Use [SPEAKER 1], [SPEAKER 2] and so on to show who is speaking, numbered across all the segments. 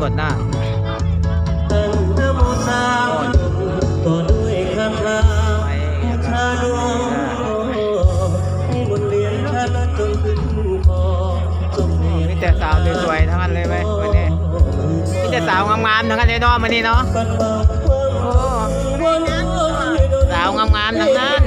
[SPEAKER 1] บวชหน้าค
[SPEAKER 2] ตั้งนะโมสามจบต่อด้วยคาถาบูชาดวงให้บทเรียนชา
[SPEAKER 1] แต่สาวสวยๆทั้งนั้นเลยไหมวันนี้มีแต่สาวงามๆทั้งนั้นเลยเนาะวันนี้เนาะ
[SPEAKER 2] ปัดเป่าความหวังให้โดน
[SPEAKER 1] สาวงามๆทั้งนั้น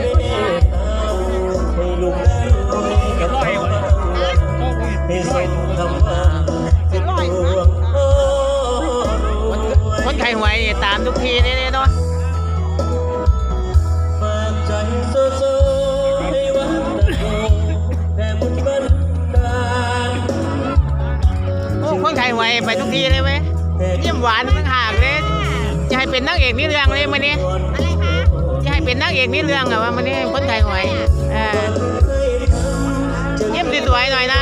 [SPEAKER 1] ไข้หวยไปทุกทีเลยไหมยิ้มหวานทั้งหากเลย จะให้เป็นนางเอกนี่เรื่องเลยวันนี้
[SPEAKER 3] อะไรคะ
[SPEAKER 1] จะให้เป็นนางเอกนี่เรื่องอะว่าวันนี้คนไข้หวยเออยิ้มสวยๆหน่อยนะ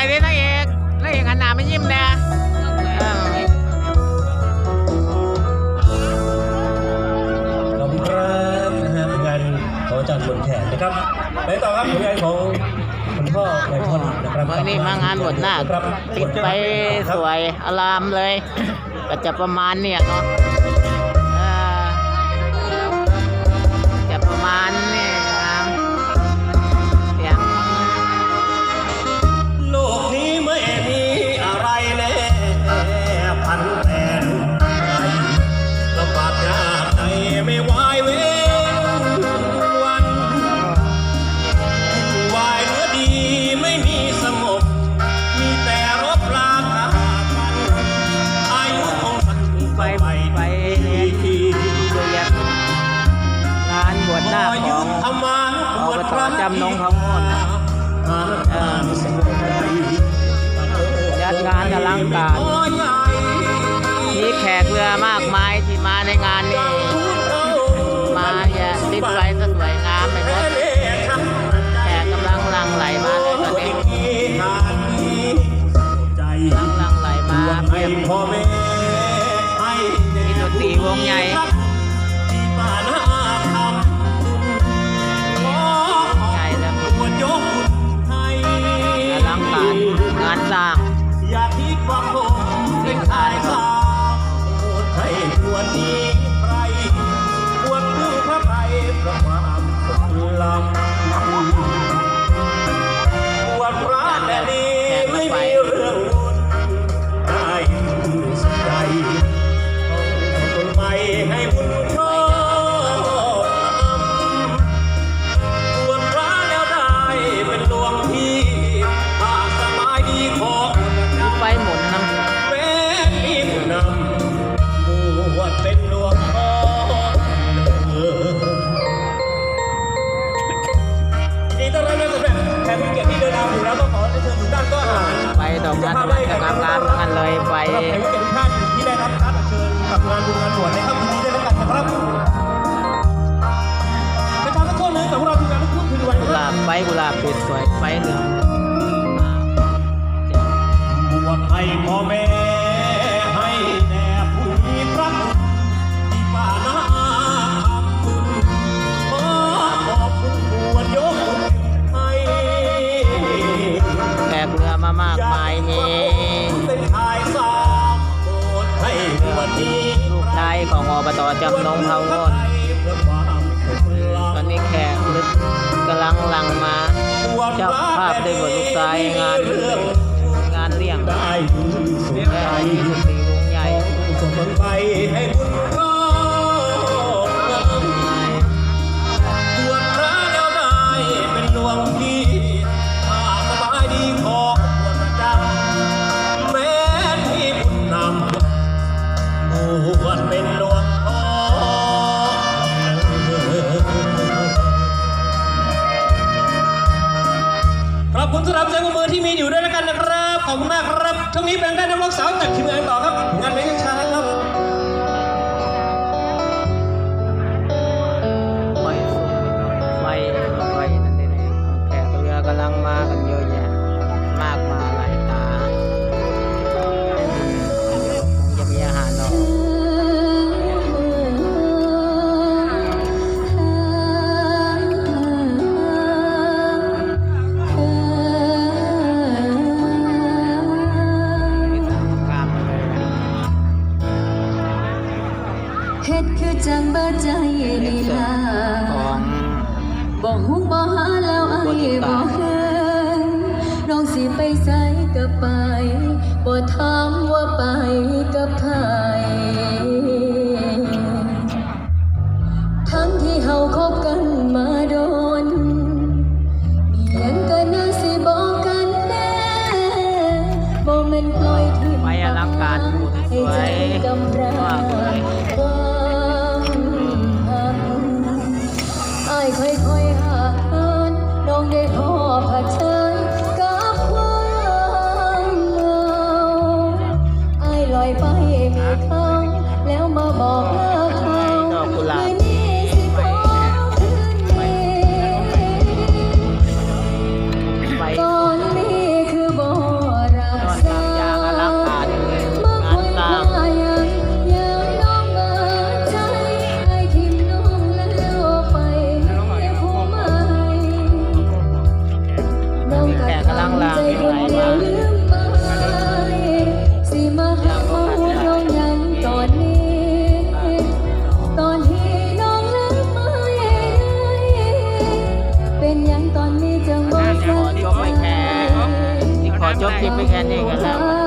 [SPEAKER 3] อย
[SPEAKER 1] ดินางเอกนางเอกหันหน้ามายิ้มนะเออ
[SPEAKER 2] ขอบคุณครับนะฮะผลงานของอาจารย์บนแขนนะครับไปต่อครับผลงานของคุณพ่อไวยพลนะครับ
[SPEAKER 1] วันนี้มางานบวชหน้าค
[SPEAKER 2] ครับ
[SPEAKER 1] ติดไปสวยอลามเลย ก็จะประมาณเนี่ยเนาะ
[SPEAKER 2] ข
[SPEAKER 1] ยุ
[SPEAKER 2] อ
[SPEAKER 1] ง
[SPEAKER 2] ทำมา
[SPEAKER 1] อบตจำนงเขา
[SPEAKER 2] หาทางสงบใจ
[SPEAKER 1] จัดงานอลังการมีแขกเรือมากมายที่มาในงานนี้ มาอย่าติดไฟสวยงามไปหมดแขกกำลังลังไหลมาเลยตอนนี้ลังลังไหลมาเพียบ
[SPEAKER 2] พ่อแม่ให้
[SPEAKER 1] มีดนตรีวงใหญ่ สร้าง
[SPEAKER 2] อย่าคิดว่าผมเป็นชายสาวโปรดให้บวรนี้ใครควชเพื่อพระไทยพระความสุขลำ เชิญทุกท่านก็อ่า
[SPEAKER 1] ไปดอกนั้นจะงามงามกันเลยไป
[SPEAKER 2] เก็บท่านที่ได้รับการเชิญกับงานบุญงานบวชในค่ำคืนนี้ด้วยแล้วกันนะครับประชาชนทั่วเลยแต่พวกเราทีมงานลูกทุ่งคืนวัน
[SPEAKER 1] กุหลาบไฟกุหลาบปิดสวยไฟเหลือง
[SPEAKER 2] บวชให้พ่อแม่
[SPEAKER 1] ลูกชายของอบตจำนงเขาโน่น
[SPEAKER 2] เพื่อความสุขลา
[SPEAKER 1] ตอนนี้แขกลึกกำลังหลังมาเจ้าภาพได้บทลูกชายงานงานเลี้ยง
[SPEAKER 2] ได้บุญสุข
[SPEAKER 1] และ
[SPEAKER 2] ใจ
[SPEAKER 1] มีดนตรีวงใหญ่
[SPEAKER 2] คุณสำหรับเสียงปรบมือที่มีอยู่ด้วยแล้วกันนะครับ ขอบคุณมากครับช่วงนี้เป็นได้นักร้องสาวจากทีมงานต่อครับ งานเพลงช้าครับ
[SPEAKER 1] เฮ็ดคือจังบ่ใจนี่ล่ะบ่ฮู้บ่หาแล้วไอ้บ่เฮือน้องสิ
[SPEAKER 4] ไปใสก็ไปบ่ถามว่าไปกับใครทั้งที่เฮาคบกันมาโดนมีหยังก็น่าสิบอกกันแน่บ่แม่นปล่อยที่
[SPEAKER 1] ไปอลังการสวย
[SPEAKER 4] ก็
[SPEAKER 1] เลย
[SPEAKER 4] ค่อยๆหาเอินน้องได้พอเผชิ
[SPEAKER 1] จบคลิปไปแค่นี้กันแล้ว